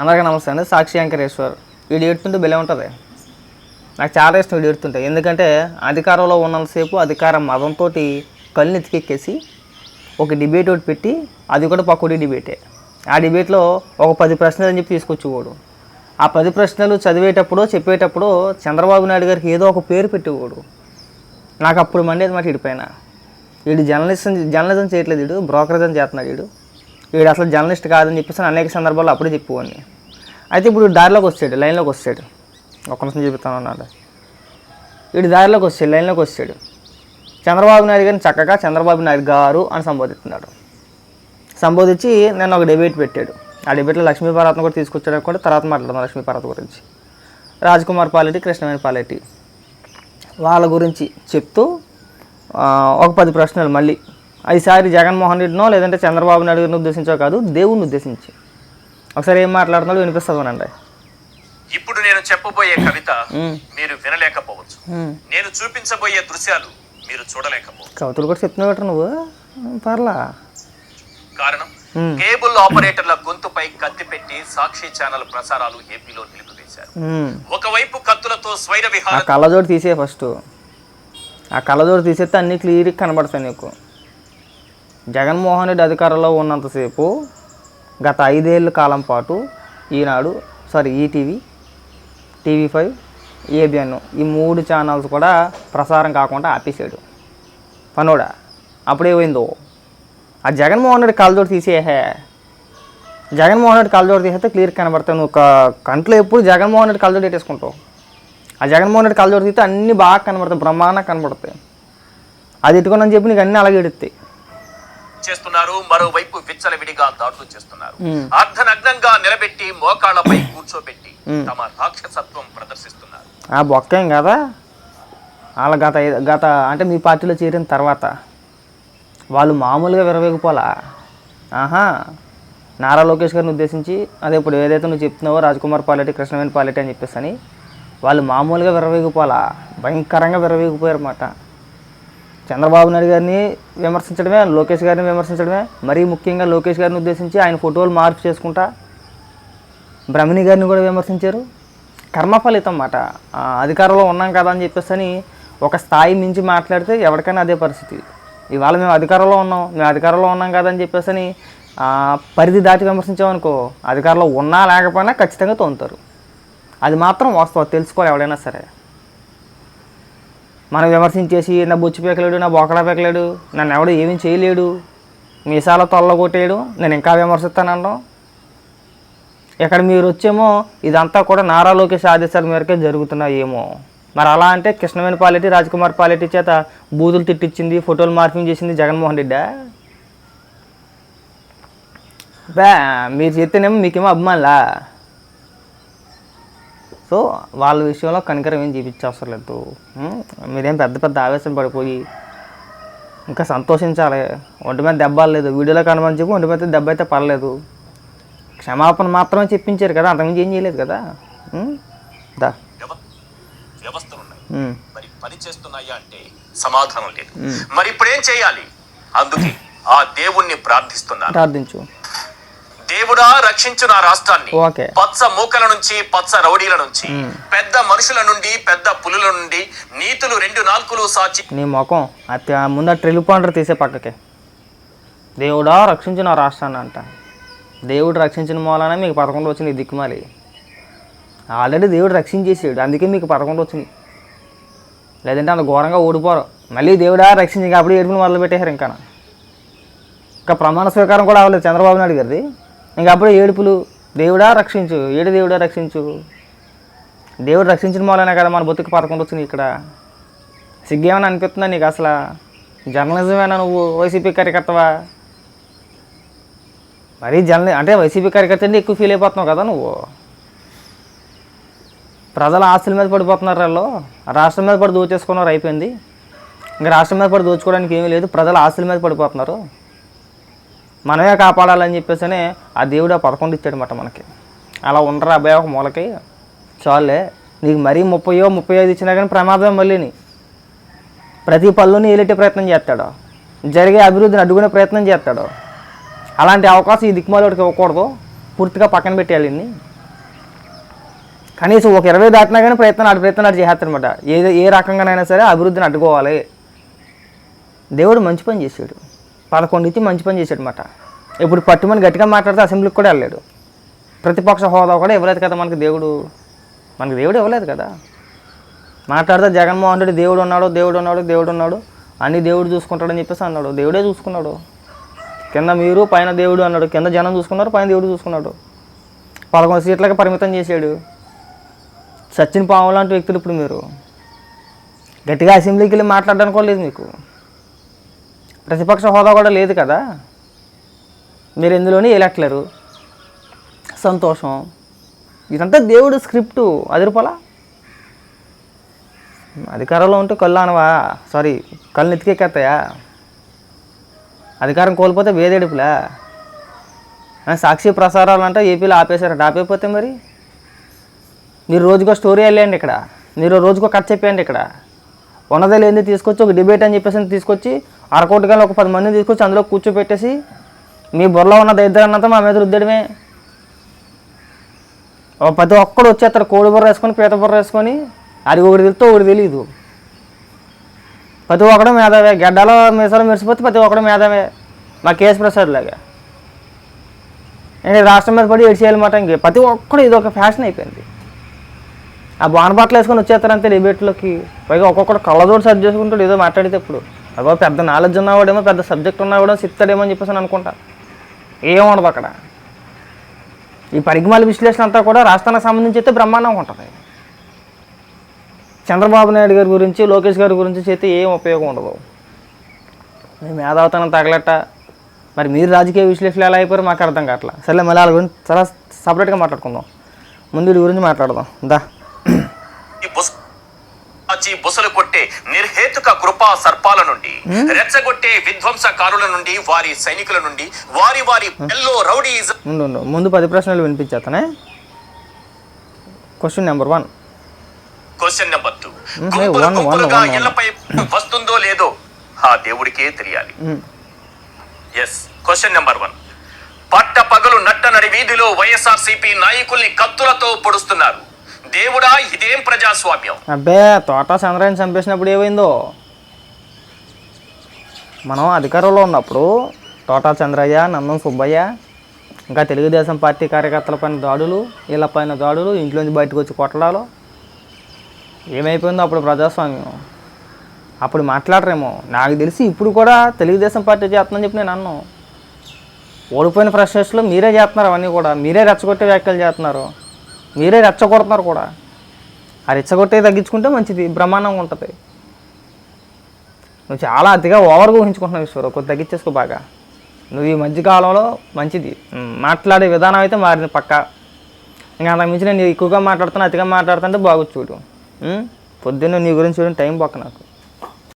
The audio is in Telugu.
అందరికీ నమస్తే అండి. సాక్షి వెంకటేశ్వర్. వీడు ఏడుతుంటే బెలే ఉంటుంది. నాకు చాలా ఇష్టం వీడు ఏడుతుంటే. ఎందుకంటే అధికారంలో ఉన్నంతసేపు అధికారం మదంతో కళ్ళు ఎత్తికెక్కేసి ఒక డిబేట్ ఒకటి పెట్టి అది కూడా పక్కడి డిబేటే. ఆ డిబేట్లో ఒక పది ప్రశ్నలు అని చెప్పి తీసుకొచ్చేవాడు. ఆ పది ప్రశ్నలు చదివేటప్పుడు చెప్పేటప్పుడు చంద్రబాబు నాయుడు గారికి ఏదో ఒక పేరు పెట్టేవాడు. నాకు అప్పుడు మండేది మాట ఇడిపోయిన వీడు జర్నలిస్ట్ జర్నలిజం చేయట్లేదు వీడు బ్రోకరిజం చేస్తున్నాడు వీడు వీడు అసలు జర్నలిస్ట్ కాదని చెప్పేసి అనేక సందర్భాల్లో అప్పుడే చెప్పేవాడిని. అయితే ఇప్పుడు దారిలోకి వచ్చాడు లైన్లోకి వస్తాడు. ఒక నిమిషం చెబుతాను అన్నాడు. వీడు దారిలోకి వచ్చాడు లైన్లోకి వచ్చాడు చంద్రబాబు నాయుడు గారిని చక్కగా చంద్రబాబు నాయుడు గారు అని సంబోధిస్తున్నాడు. సంబోధించి నేను ఒక డిబేట్ పెట్టాడు. ఆ డిబేట్లో లక్ష్మీపార్వతిని కూడా తీసుకొచ్చాడు కూడా తర్వాత మాట్లాడదాం లక్ష్మీపార్వతి గురించి. రాజ్కుమార్ పాలెట్టి కృష్ణవేణి పాలెట్టి వాళ్ళ గురించి చెప్తూ ఒక పది ప్రశ్నలు మళ్ళీ ఈసారి జగన్మోహన్ రెడ్డినో లేదంటే చంద్రబాబు నాయుడు గారిని ఉద్దేశించో కాదు దేవుడిని ఉద్దేశించి. ఒకసారి ఏం మాట్లాడుతున్నాడో వినిపిస్తుందనండి. ఇప్పుడు నేను చెప్పబోయే కవిత. మీరు వినలేకపోవచ్చు. నేను చూపించబోయే దృశ్యాలు మీరు చూడలేకపోవచ్చు. కవితలు కూడా చెప్తున్నావు నువ్వు. పర్లా. కారణం. కేబుల్ ఆపరేటర్ల గొంతుపై కత్తి పెట్టి సాక్షి ఛానల్ ప్రసారాలు ఏపీలో నిలిపివేశారు. ఒకవైపు కత్తులతో స్వైర విహార కళ్ళజోడు తీసే ఫస్ట్. ఆ కళ్ళజోడు తీసేస్తే అన్నీ క్లియర్గా కనబడతాయి నీకు. జగన్మోహన్ రెడ్డి అధికారంలో ఉన్నంతసేపు గత ఐదేళ్ళ కాలం పాటు Eenadu sorry ETV TV five ABN ఈ మూడు ఛానల్స్ కూడా ప్రసారం కాకుండా ఆపేసాడు. పనోడా అప్పుడేమైందో ఆ జగన్మోహన్ రెడ్డి కళ్ళజోడు తీసేహే జగన్మోహన్ రెడ్డి కళ్ళజోడు తీసేస్తే క్లియర్ కనబడతాయి. నువ్వు ఒక కంట్లో ఎప్పుడు జగన్మోహన్ రెడ్డి కళ్ళజోడు పెట్టేసుకుంటావు ఆ జగన్మోహన్ రెడ్డి కళ్ళజోడు తీస్తే అన్నీ బాగా కనబడతాయి. బ్రహ్మాండంగా కనబడతాయి. అది ఎట్టుకోనని చెప్పి నీకు అన్నీ అలాగే ఎడుతాయి. చేస్తున్నారు మరోవైపు విచ్చలవిడిగా దాడులు చేస్తున్నారు. అర్ధనగ్నంగా నిలబెట్టి మోకాళ్ళపై కూర్చోబెట్టి. తమ రాక్షసత్వం ప్రదర్శిస్తున్నారు. ఆ బొక్కేం కదా? వాళ్ళ గత గత అంటే మీ పార్టీలో చేరిన తర్వాత వాళ్ళు మామూలుగా విరవేగిపోలా? ఆహా. నారా లోకేష్ గారిని ఉద్దేశించి అదే ఇప్పుడు ఏదైతే నువ్వు చెప్తున్నావో రాజ్కుమార్ పాలెటి కృష్ణవేణి పాలెటి అని చెప్పేసి అని వాళ్ళు మామూలుగా విరవేగిపోలా? భయంకరంగా విరవేగిపోయారు అన్నమాట చంద్రబాబు నాయుడు గారిని విమర్శించడమే లోకేష్ గారిని విమర్శించడమే మరీ ముఖ్యంగా లోకేష్ గారిని ఉద్దేశించి ఆయన ఫోటోలు మార్పు చేసుకుంటా బ్రహ్మిణి గారిని కూడా విమర్శించారు. కర్మఫలితం అన్నమాట అధికారంలో ఉన్నాం కదా అని చెప్పేసి అని ఒక స్థాయి మించి మాట్లాడితే ఎవరికైనా అదే పరిస్థితి. ఇవాళ మేము అధికారంలో ఉన్నాం మేము అధికారంలో ఉన్నాం కదా అని చెప్పేసి అని పరిధి దాటి విమర్శించామనుకో అధికారంలో ఉన్నా లేకపోయినా ఖచ్చితంగా తోముతారు. అది మాత్రం వాస్తవం తెలుసుకోవాలి ఎవడైనా సరే. మనం విమర్శించేసి నా బొచ్చు పెకలేడు నా బోకడా పెకలేడు నన్ను ఎవడు ఏమీ చేయలేడు మీసాల తొల్ల కొట్టేయడు నేను ఇంకా విమర్శిస్తానడం ఇక్కడ మీరు వచ్చేమో ఇదంతా కూడా నారా లోకేష్ ఆదేశాల మేరకే జరుగుతున్నాయేమో మరి అలా అంటే కృష్ణవేణి పాలెట్టి రాజ్కుమార్ పాలెట్టి చేత బూతులు తిట్టించింది ఫోటోలు మార్పింగ్ చేసింది జగన్మోహన్ రెడ్డా? బా మీరు చెప్తేనేమో మీకేమో అభిమానులా? సో వాళ్ళ విషయంలో కనికరం ఏం చూపించవసరం లేదు? మీరేం పెద్ద పెద్ద ఆవేశం పడిపోయి ఇంకా సంతోషించాలి. ఒంటి మీద దెబ్బలు లేదు. వీడియోలో కనమని చెప్పి ఒంటి మీద దెబ్బ అయితే పడలేదు. క్షమాపణ మాత్రమే చెప్పించారు కదా అంతకుమించి ఏం చేయలేదు కదా? దా. మరి పని చేస్తున్నాయా అంటే సమాధానం లేదు. మరి ఇప్పుడు ఏం చేయాలి? అందుకే ఆ దేవుణ్ణి ప్రార్థిస్తున్నాను. ప్రార్థించు. దేవుడా రక్షించు నా రాష్ట్రాన్ని. పచ్చ మూకల నుంచి పచ్చ రౌడీల నుంచి పెద్ద మనుషుల నుండి పెద్ద పులుల నుండి నీతులు రెండు నాల్కులు సాచి నీ ముఖం ముందు ఆ ట్రిల్ పాండర్ తీసే పక్కకే. దేవుడా రక్షించిన రాష్ట్రాన్ని అంట. దేవుడు రక్షించిన మూలాన మీకు పదకొండు వచ్చింది దిక్కుమాలి. ఆల్రెడీ దేవుడు రక్షించేసాడు అందుకే మీకు పదకొండు వచ్చింది లేదంటే అంత ఘోరంగా ఓడిపోరు. మళ్ళీ దేవుడా రక్షించి అప్పుడు ఏడుపుని మొదలు పెట్టేశారు ఇంకా. ఇంకా ప్రమాణ స్వీకారం కూడా అవ్వలేదు చంద్రబాబు నాయుడు గారిది ఇంకా అప్పుడే ఏడుపులు దేవుడా రక్షించు ఏడు దేవుడా రక్షించు. దేవుడు రక్షించిన మూలనే కదా మన బతుకు పడకుండా వచ్చింది ఇక్కడ. సిగ్గేమని అనిపిస్తుందా నీకు అసలు? జర్నలిజమేనా నువ్వు వైసీపీ కార్యకర్తవా? మరీ జర్నలి అంటే వైసీపీ కార్యకర్త అంటే ఎక్కువ ఫీల్ అయిపోతున్నావు కదా నువ్వు. ప్రజల ఆస్తుల మీద పడిపోతున్నారు వాళ్ళు. రాష్ట్రం మీద పడి దోచేసుకున్నారు అయిపోయింది. ఇంకా రాష్ట్రం మీద పడి దోచుకోవడానికి ఏమీ లేదు ప్రజల ఆస్తుల మీద పడిపోతున్నారు. మనమే కాపాడాలని చెప్పేసి ఆ దేవుడు ఆ పదకొండు ఇచ్చాడనమాట మనకి. అలా ఉండరా అబ్బాయి ఒక మూలకి? చాలే. నీకు మరీ ముప్పయో ముప్పై ఐదు ఇచ్చినా కానీ ప్రమాదం మళ్ళీని ప్రతి పళ్ళుని ఏలెట్టే ప్రయత్నం చేస్తాడు. జరిగే అభివృద్ధిని అడ్డుకునే ప్రయత్నం చేస్తాడు. అలాంటి అవకాశం ఈ దిక్మాలోడికి ఇవ్వకూడదు. పూర్తిగా పక్కన పెట్టేయాలి ఇన్ని. కనీసం ఒక ఇరవై దాటినా కానీ ప్రయత్నం అటు ప్రయత్నం అటు చేస్తాడనమాట ఏ ఏ రకంగానైనా సరే అభివృద్ధిని అడ్డుకోవాలి. దేవుడు మంచి పని చేసాడు పదకొండు ఇచ్చి మంచి పని చేశాడనమాట ఇప్పుడు పట్టుమని గట్టిగా మాట్లాడితే అసెంబ్లీకి కూడా వెళ్ళాడు ప్రతిపక్ష హోదా కూడా ఇవ్వలేదు కదా మనకి దేవుడు. మనకి దేవుడు ఇవ్వలేదు కదా. మాట్లాడితే జగన్మోహన్ రెడ్డి దేవుడు ఉన్నాడు దేవుడు ఉన్నాడు దేవుడు ఉన్నాడు. అన్ని దేవుడు చూసుకుంటాడని చెప్పేసి అన్నాడు. దేవుడే చూసుకున్నాడు. కింద మీరు పైన దేవుడు అన్నాడు. కింద జనం చూసుకున్నారు పైన దేవుడు చూసుకున్నాడు. పదకొండు సీట్లకి పరిమితం చేశాడు. సచిన్ పాము లాంటి వ్యక్తులు ఇప్పుడు మీరు. గట్టిగా అసెంబ్లీకి వెళ్ళి మాట్లాడడానికి కూడా లేదు మీకు. ప్రతిపక్ష హోదా కూడా లేదు కదా. మీరు ఎందులోనే వెళ్ళట్లేరు సంతోషం. ఇదంతా దేవుడు స్క్రిప్టు. అది అధికారంలో ఉంటే కళ్ళు అనవా సారీ కళ్ళు నెత్తికెక్కేస్తాయా? అధికారం కోల్పోతే వేదేడుపులా? సాక్షి ప్రసారాలు అంటే ఏపీలో ఆపేశారట. ఆపేపోతే మరి? మీరు రోజుకో స్టోరీ వెళ్ళండి ఇక్కడ. మీరు రోజుకో కథ చెప్పేయండి ఇక్కడ. ఉన్నదే లేనిది తీసుకొచ్చి ఒక డిబేట్ అని చెప్పేసి తీసుకొచ్చి అరకోటి కానీ ఒక పది మందిని తీసుకొచ్చి అందులో కూర్చోపెట్టేసి మీ బుర్రలో ఉన్న దరిద్రాన్నంతా మా మీద రుద్దడమే. ప్రతి ఒక్కడు వచ్చేస్తారు కోడి బుర్ర వేసుకొని పీత బుర్ర వేసుకొని. అది ఒకటి తెలుతో ఒకటి తెలియదు ప్రతి ఒక్కడు మేధావే. గడ్డలో మీసాలు మెరిసిపోతే ప్రతి ఒక్కడు మేధావే. మా కేసు ప్రసాద్ లాగా. నేను రాష్ట్రం మీద పడి ఏడ్చేయాలన్నమాట ఇంక. ప్రతి ఒక్కడు ఇది ఒక ఫ్యాషన్ అయిపోయింది. ఆ బాణ బట్టలు వేసుకొని వచ్చేస్తారంతే డిబేట్లోకి పైగా ఒక్కొక్కడు కళ్ళజోడు సర్చ్ చేసుకుంటాడు ఏదో మాట్లాడితే ఇప్పుడు. అదో పెద్ద నాలెడ్జ్ ఉన్నవాడేమో పెద్ద సబ్జెక్ట్ ఉన్నవాడేమో చెప్తాడేమో అని చెప్పేసి అని అనుకుంటా. ఏముండదు అక్కడ. ఈ పరిగమాల విశ్లేషణ అంతా కూడా రాష్ట్రానికి సంబంధించి అయితే బ్రహ్మాండంగా ఉంటుంది. చంద్రబాబు నాయుడు గారి గురించి లోకేష్ గారి గురించి చేస్తే ఏం ఉపయోగం ఉండదు. మీ మేధావతనం తగలట మరి మీరు రాజకీయ విశ్లేషణ ఎలా అయిపోయారు మాకు అర్థం కావట్లా. సరే మళ్ళీ వాళ్ళ గురించి చాలా సపరేట్గా మాట్లాడుకుందాం. ముందు వీడి గురించి మాట్లాడదాం. దా. ఆచి బుసలు కొట్టే నిర్హేతుక కృపా సర్పాల నుండి రెచ్చగొట్టే విధ్వంసకారుల నుండి వారి సైనికుల నుండి వారి వారి ఎల్లో రౌడీయిజం ముందు పది ప్రశ్నలు వినిపించేస్తానే question number one question number two. గుంపులు గుంపులుగా. ఇళ్ళపై వస్తుందో లేదో ఆ దేవుడికే తెలియాలి. ఎస్ క్వశ్చన్ నెంబర్ వన్ పట్ట పగలు నట్ట నడి వీధిలో వైఎస్ఆర్ సిపి నాయకుల్ని కత్తులతో పొడుస్తున్నారు. దేవుడా ఇదేం ప్రజాస్వామ్యం? అబ్బే తోట చంద్రాన్ని చంపేసినప్పుడు ఏమైందో? మనం అధికారంలో ఉన్నప్పుడు తోటా చంద్రయ్య నందం సుబ్బయ్య ఇంకా తెలుగుదేశం పార్టీ కార్యకర్తల పైన దాడులు వీళ్ళ పైన దాడులు ఇంట్లోంచి బయటకు వచ్చి కొట్టడాలు ఏమైపోయిందో అప్పుడు ప్రజాస్వామ్యం. అప్పుడు మాట్లాడరేమో. నాకు తెలిసి ఇప్పుడు కూడా తెలుగుదేశం పార్టీ చేస్తుందని చెప్పి నేను అన్నాను ఓడిపోయిన ఫ్రెషర్స్లో మీరే చేస్తున్నారు అవన్నీ కూడా. మీరే రెచ్చగొట్టే వ్యాఖ్యలు చేస్తున్నారు. మీరే రెచ్చగొడుతున్నారు కూడా. ఆ రెచ్చగొట్టే తగ్గించుకుంటే మంచిది బ్రహ్మాండంగా ఉంటుంది. నువ్వు చాలా అతిగా ఓవర్గా ఊహించుకుంటున్నావు ఈశ్వరు కొద్ది తగ్గించేసుకో బాగా. నువ్వు ఈ మధ్యకాలంలో మంచిది. మాట్లాడే విధానం అయితే మారింది పక్క. ఇంకా అంతకు మించి నేను ఎక్కువగా మాట్లాడుతున్నా అతిగా మాట్లాడుతుంటే బాగు చూడు. పొద్దున్న నీ గురించి చూడండి టైం పక్క నాకు.